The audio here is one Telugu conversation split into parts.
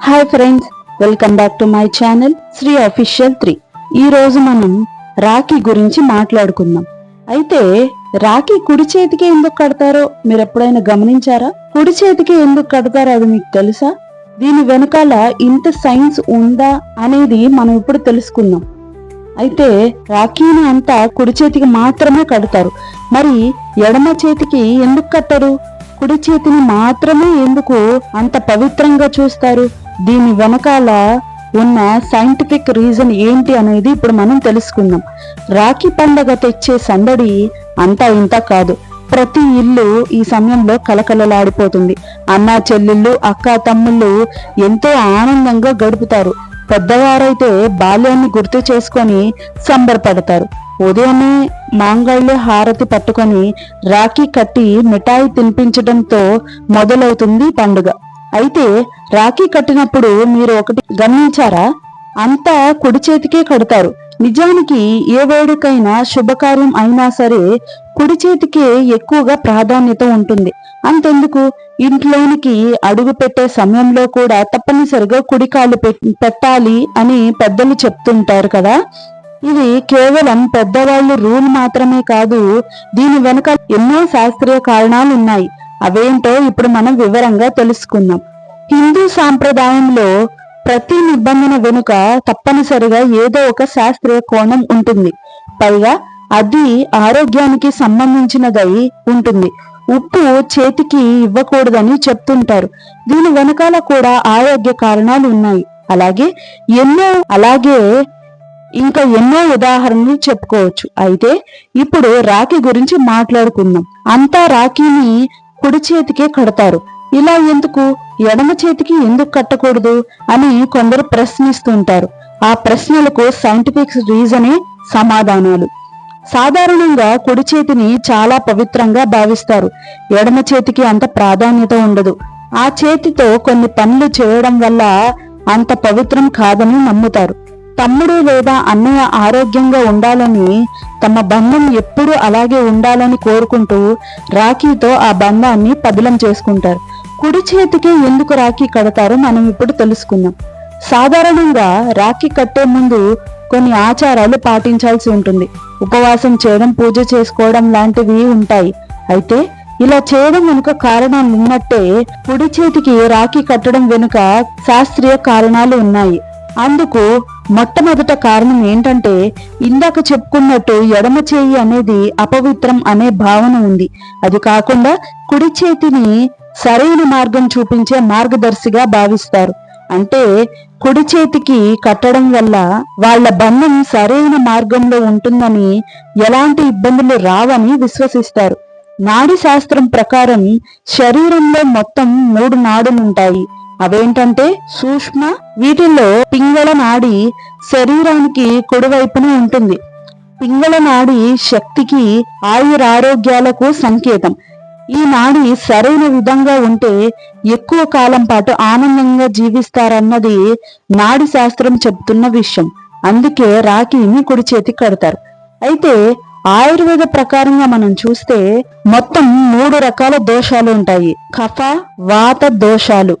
Hi friends welcome back to my channel Sri official three ఈ రోజు మనం రాఖీ గురించి మాట్లాడుకుందాం. అయితే రాఖీ కుడి చేతికి ఎందుకు కడతారో మీరు ఎప్పుడైనా గమనించారా? కుడి చేతికి ఎందుకు కడతారో అది మీకు తెలుసా? దీని వెనకాల ఇంత సైన్స్ ఉందా అనేది మనం ఇప్పుడు తెలుసుకుందాం. అయితే రాఖీని అంతా కుడి చేతికి మాత్రమే కడతారు. మరి ఎడమ చేతికి ఎందుకు కట్టరు? కుడి చేతిని మాత్రమే ఎందుకు అంత పవిత్రంగా చూస్తారు? దీని వెనకాల ఉన్న సైంటిఫిక్ రీజన్ ఏంటి అనేది ఇప్పుడు మనం తెలుసుకుందాం. రాఖీ పండగ తెచ్చే సందడి అంతా ఇంత కాదు. ప్రతి ఇల్లు ఈ సమయంలో కలకలలాడిపోతుంది అన్న చెల్లెళ్ళు అక్క తమ్ముళ్ళు ఎంతో ఆనందంగా గడుపుతారు. పెద్దవారైతే బాల్యాన్ని గుర్తు చేసుకొని సంబరపడతారు. ఉదయమే మాంగళ్య హారతి పట్టుకొని రాఖీ కట్టి మిఠాయి తినిపించడంతో మొదలవుతుంది పండుగ. అయితే రాఖీ కట్టినప్పుడు మీరు ఒకటి గమనించారా? అంతా కుడి చేతికే కడతారు. నిజానికి ఏ వేడుకైనా శుభకార్యం అయినా సరే కుడి చేతికే ఎక్కువగా ప్రాధాన్యత ఉంటుంది. అంతెందుకు? ఇంట్లోనికి అడుగు పెట్టే సమయంలో కూడా తప్పనిసరిగా కుడి కాలు పెట్టాలి అని పెద్దలు చెప్తుంటారు కదా? ఇది కేవలం పెద్దవాళ్ళు రూల్ మాత్రమే కాదు దీని వెనుక ఎన్నో శాస్త్రీయ కారణాలు ఉన్నాయి అవేంటో ఇప్పుడు మనం వివరంగా తెలుసుకుందాం. హిందూ సాంప్రదాయంలో ప్రతి నిబంధన వెనుక తప్పనిసరిగా ఏదో ఒక శాస్త్రీయ కోణం ఉంటుంది. పైగా అది ఆరోగ్యానికి సంబంధించినదై ఉంటుంది. ఉప్పు చేతికి ఇవ్వకూడదని చెప్తుంటారు. దీని వెనకాల కూడా ఆరోగ్య కారణాలు ఉన్నాయి. అలాగే ఎన్నో అలాగే ఇంకా ఎన్నో ఉదాహరణలు చెప్పుకోవచ్చు. అయితే ఇప్పుడు రాఖీ గురించి మాట్లాడుకుందాం. అంతా రాఖీని కుడి చేతికే కడతారు. ఇలా ఎందుకు? ఎడమ చేతికి ఎందుకు కట్టకూడదు? అని కొందరు ప్రశ్నిస్తుంటారు ఆ ప్రశ్నలకు సైంటిఫిక్ రీజనే సమాధానాలు. సాధారణంగా కుడి చేతిని చాలా పవిత్రంగా భావిస్తారు. ఎడమ చేతికి అంత ప్రాధాన్యత ఉండదు. ఆ చేతితో కొన్ని పనులు చేయడం వల్ల అంత పవిత్రం కాదని నమ్ముతారు. తమ్ముడు లేదా అన్నయ్య ఆరోగ్యంగా ఉండాలని తమ బంధం ఎప్పుడూ అలాగే ఉండాలని కోరుకుంటూ రాఖీతో ఆ బంధాన్ని పదిలం చేసుకుంటారు. కుడి చేతికి ఎందుకు రాఖీ కడతారో మనం ఇప్పుడు తెలుసుకుందాం. సాధారణంగా రాఖీ కట్టే ముందు కొన్ని ఆచారాలు పాటించాల్సి ఉంటుంది. ఉపవాసం చేయడం పూజ చేసుకోవడం లాంటివి ఉంటాయి. అయితే ఇలా చేయడం వెనుక కారణాలు ఉన్నట్టే కుడి చేతికి రాఖీ కట్టడం వెనుక శాస్త్రీయ కారణాలు ఉన్నాయి. అందుకు మొట్టమొదట కారణం ఏంటంటే ఇందాక చెప్పుకున్నట్టు ఎడమ చేయి అనేది అపవిత్రం అనే భావన ఉంది. అది కాకుండా కుడి చేతిని సరైన మార్గం చూపించే మార్గదర్శిగా భావిస్తారు. అంటే కుడి చేతికి కట్టడం వల్ల వాళ్ళ బంధం సరైన మార్గంలో ఉంటుందని ఎలాంటి ఇబ్బందులు రావని విశ్వసిస్తారు. నాడి శాస్త్రం ప్రకారం శరీరంలో మొత్తం మూడు నాడులుంటాయి. అవేంటంటే సూక్ష్మ వీటిల్లో పింగళ నాడి శరీరానికి కుడివైపున ఉంటుంది. పింగళ నాడి శక్తికి ఆయురారోగ్యాలకు సంకేతం. ఈ నాడి సరైన విధంగా ఉంటే ఎక్కువ కాలం పాటు ఆనందంగా జీవిస్తారన్నది నాడి శాస్త్రం చెప్తున్న విషయం. అందుకే రాఖీని కుడి చేతికి కడతారు. అయితే ఆయుర్వేద ప్రకారంగా మనం చూస్తే మొత్తం మూడు రకాల దోషాలు ఉంటాయి. కఫ వాత దోషాలు.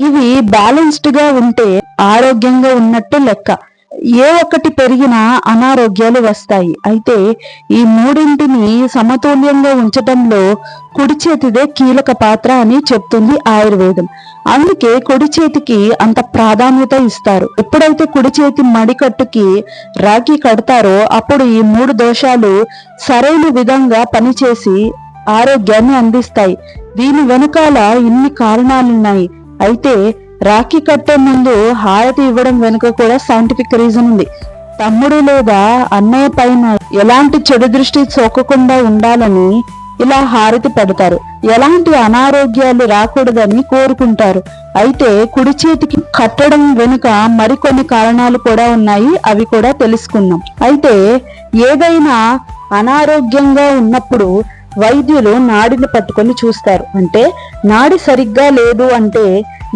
ఇవి బ్యాలెన్స్డ్గా ఉంటే ఆరోగ్యంగా ఉన్నట్టు లెక్క. ఏ ఒక్కటి పెరిగినా అనారోగ్యాలు వస్తాయి. అయితే ఈ మూడింటిని సమతుల్యంగా ఉంచటంలో కుడి చేతిదే కీలక పాత్ర అని చెప్తుంది ఆయుర్వేదం. అందుకే కుడి చేతికి అంత ప్రాధాన్యత ఇస్తారు. ఎప్పుడైతే కుడి చేతి మడికట్టుకి రాఖీ కడతారో అప్పుడు ఈ మూడు దోషాలు సరైన విధంగా పనిచేసి ఆరోగ్యాన్ని అందిస్తాయి. దీని వెనకాల ఇన్ని కారణాలున్నాయి. అయితే రాఖీ కట్టే ముందు హారతి ఇవ్వడం వెనుక కూడా సైంటిఫిక్ రీజన్ ఉంది. తమ్ముడు లేదా అన్నయ్య పైన ఎలాంటి చెడు దృష్టి సోకకుండా ఉండాలని ఇలా హారతి పెడతారు. ఎలాంటి అనారోగ్యాలు రాకూడదని కోరుకుంటారు. అయితే కుడి చేతికి కట్టడం వెనుక మరికొన్ని కారణాలు కూడా ఉన్నాయి అవి కూడా తెలుసుకుందాం. అయితే ఏదైనా అనారోగ్యంగా ఉన్నప్పుడు వైద్యులు నాడిని పట్టుకొని చూస్తారు. అంటే నాడి సరిగ్గా లేదు అంటే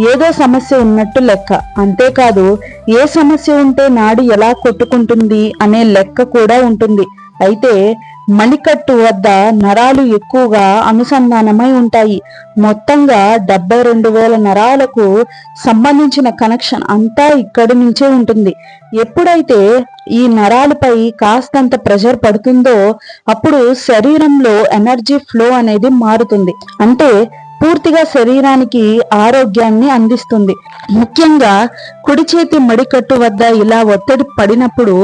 ఏదో సమస్య ఉన్నట్టు లెక్క. అంతేకాదు ఏ సమస్య ఉంటే నాడి ఎలా కొట్టుకుంటుంది అనే లెక్క కూడా ఉంటుంది. అయితే మణికట్టు వద్ద నరాలు ఎక్కువగా అనుసంధానమై ఉంటాయి. మొత్తంగా డెబ్బై రెండు వేల నరాలకు సంబంధించిన కనెక్షన్ అంతా ఇక్కడి నుంచే ఉంటుంది. ఎప్పుడైతే ఈ నరాలపై కాస్తంత ప్రెషర్ పడుతుందో అప్పుడు శరీరంలో ఎనర్జీ ఫ్లో అనేది మారుతుంది. అంటే పూర్తిగా శరీరానికి ఆరోగ్యాన్ని అందిస్తుంది. ముఖ్యంగా కుడి చేతి మడికట్టు వద్ద ఇలా ఒత్తిడి పడినప్పుడు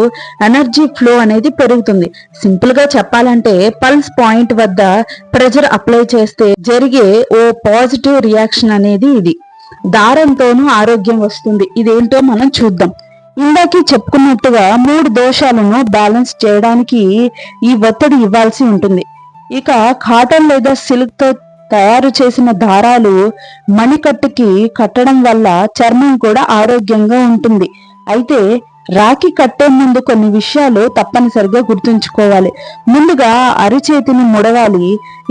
ఎనర్జీ ఫ్లో అనేది పెరుగుతుంది. సింపుల్గా చెప్పాలంటే పల్స్ పాయింట్ వద్ద ప్రెజర్ అప్లై చేస్తే జరిగే ఓ పాజిటివ్ రియాక్షన్ అనేది ఇది. దారంతోనూ ఆరోగ్యం వస్తుంది. ఇదేంటో మనం చూద్దాం. ఇందాక చెప్పుకున్నట్టుగా మూడు దోషాలను బ్యాలెన్స్ చేయడానికి ఈ ఒత్తిడి ఇవ్వాల్సి ఉంటుంది. ఇక కాటన్ లేదా సిల్క్తో తయారు చేసిన దారాలు మణికట్టుకి కట్టడం వల్ల చర్మం కూడా ఆరోగ్యంగా ఉంటుంది. అయితే రాఖీ కట్టే ముందు కొన్ని విషయాలు తప్పనిసరిగా గుర్తుంచుకోవాలి. ముందుగా అరిచేతిని ముడవాలి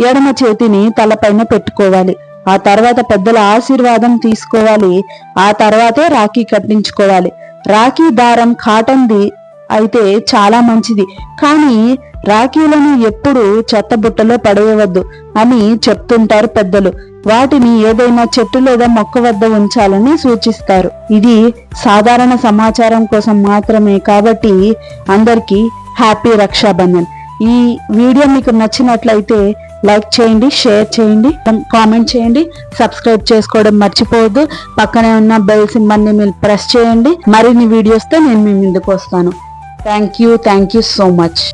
ఎడమ చేతిని తలపైన పెట్టుకోవాలి. ఆ తర్వాత పెద్దల ఆశీర్వాదం తీసుకోవాలి. ఆ తర్వాతే రాఖీ కట్టించుకోవాలి. రాఖీ దారం కాటన్ది అయితే చాలా మంచిది. కానీ రాఖీలను ఎప్పుడు చెత్తబుట్టలో పడేయవద్దు అని చెప్తుంటారు పెద్దలు. వాటిని ఏదైనా చెట్టు లేదా మొక్క వద్ద ఉంచాలని సూచిస్తారు. ఇది సాధారణ సమాచారం కోసం మాత్రమే కాబట్టి అందరికీ హ్యాపీ రక్షాబంధన్. ఈ వీడియో మీకు నచ్చినట్లయితే లైక్ చేయండి షేర్ చేయండి కామెంట్ చేయండి సబ్స్క్రైబ్ చేసుకోవడం మర్చిపోవద్దు. పక్కనే ఉన్న బెల్ సింబల్ని మీరు ప్రెస్ చేయండి. మరిన్ని వీడియోస్తో నేను మీ ముందుకు వస్తాను. Thank you thank you so much.